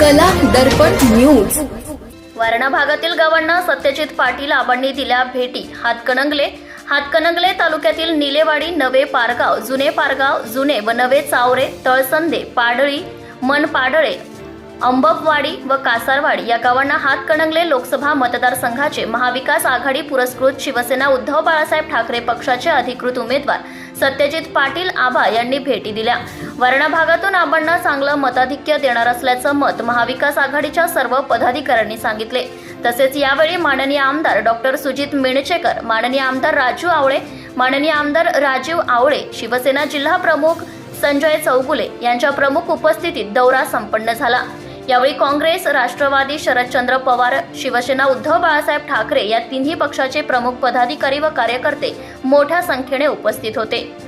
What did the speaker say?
दर्पण news. Warna भागातील गावांना सत्यजित पाटील आबांनी दिल्या भेटी. हातकणंगले हातकणंगले तालुक्यातील निलेवाडी नवे पारगाव जुने पारगाव जुने व नवे चावरे तळसंदे पाडळी मनपाडळे अंबपवाडी व कासारवाडी या गावांना हातकणंगले लोकसभा मतदारसंघाचे महाविकास आघाडी पुरस्कृत शिवसेना उद्धव बाळासाहेब ठाकरे पक्षाचे अधिकृत उमेदवार सत्यजित पाटील आबा यांनी भेटी दिल्या. वर्णभागातून आपण चांगलं मताधिक्य देणार असल्याचं मत महाविकास आघाडीच्या सर्व पदाधिकाऱ्यांनी सांगितले. तसेच यावेळी माननीय आमदार डॉक्टर सुजित मिणचेकर माननीय आमदार राजू आवळे माननीय आमदार राजीव आवळे शिवसेना जिल्हा प्रमुख संजय चौगुले यांच्या प्रमुख उपस्थितीत दौरा संपन्न झाला. यावेळी काँग्रेस राष्ट्रवादी शरदचंद्र पवार शिवसेना उद्धव बाळासाहेब ठाकरे या तिन्ही पक्षाचे प्रमुख पदाधिकारी व कार्यकर्ते मोठ्या संख्येने उपस्थित होते.